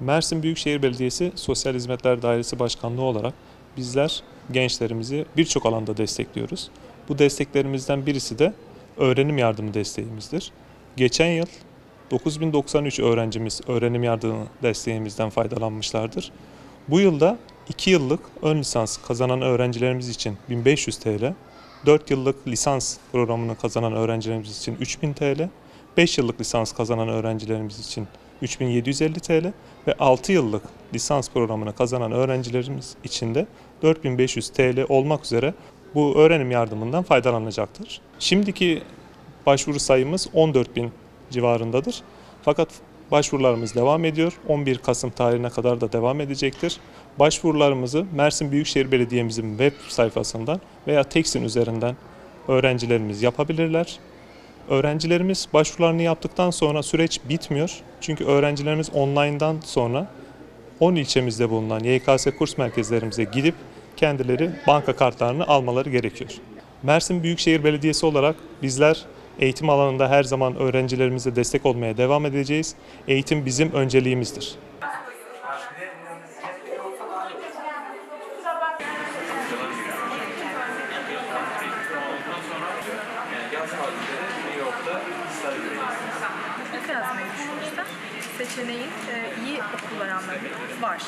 Mersin Büyükşehir Belediyesi Sosyal Hizmetler Dairesi Başkanlığı olarak bizler gençlerimizi birçok alanda destekliyoruz. Bu desteklerimizden birisi de öğrenim yardımı desteğimizdir. Geçen yıl 9093 öğrencimiz öğrenim yardımı desteğimizden faydalanmışlardır. Bu yılda 2 yıllık ön lisans kazanan öğrencilerimiz için 1500 TL, 4 yıllık lisans programını kazanan öğrencilerimiz için 3000 TL, 5 yıllık lisans kazanan öğrencilerimiz için 3750 TL ve 6 yıllık lisans programını kazanan öğrencilerimiz için de 4500 TL olmak üzere bu öğrenim yardımından faydalanacaktır. Şimdiki başvuru sayımız 14.000 civarındadır. Fakat başvurularımız devam ediyor. 11 Kasım tarihine kadar da devam edecektir. Başvurularımızı Mersin Büyükşehir Belediye'mizin web sayfasından veya Teksin üzerinden öğrencilerimiz yapabilirler. Öğrencilerimiz başvurularını yaptıktan sonra süreç bitmiyor. Çünkü öğrencilerimiz online'dan sonra 10 ilçemizde bulunan YKS kurs merkezlerimize gidip kendileri banka kartlarını almaları gerekiyor. Mersin Büyükşehir Belediyesi olarak bizler eğitim alanında her zaman öğrencilerimize destek olmaya devam edeceğiz. Eğitim bizim önceliğimizdir. Nasıl yazmayı düşünürsen seçeneğin e, iyi okullar anlamı var.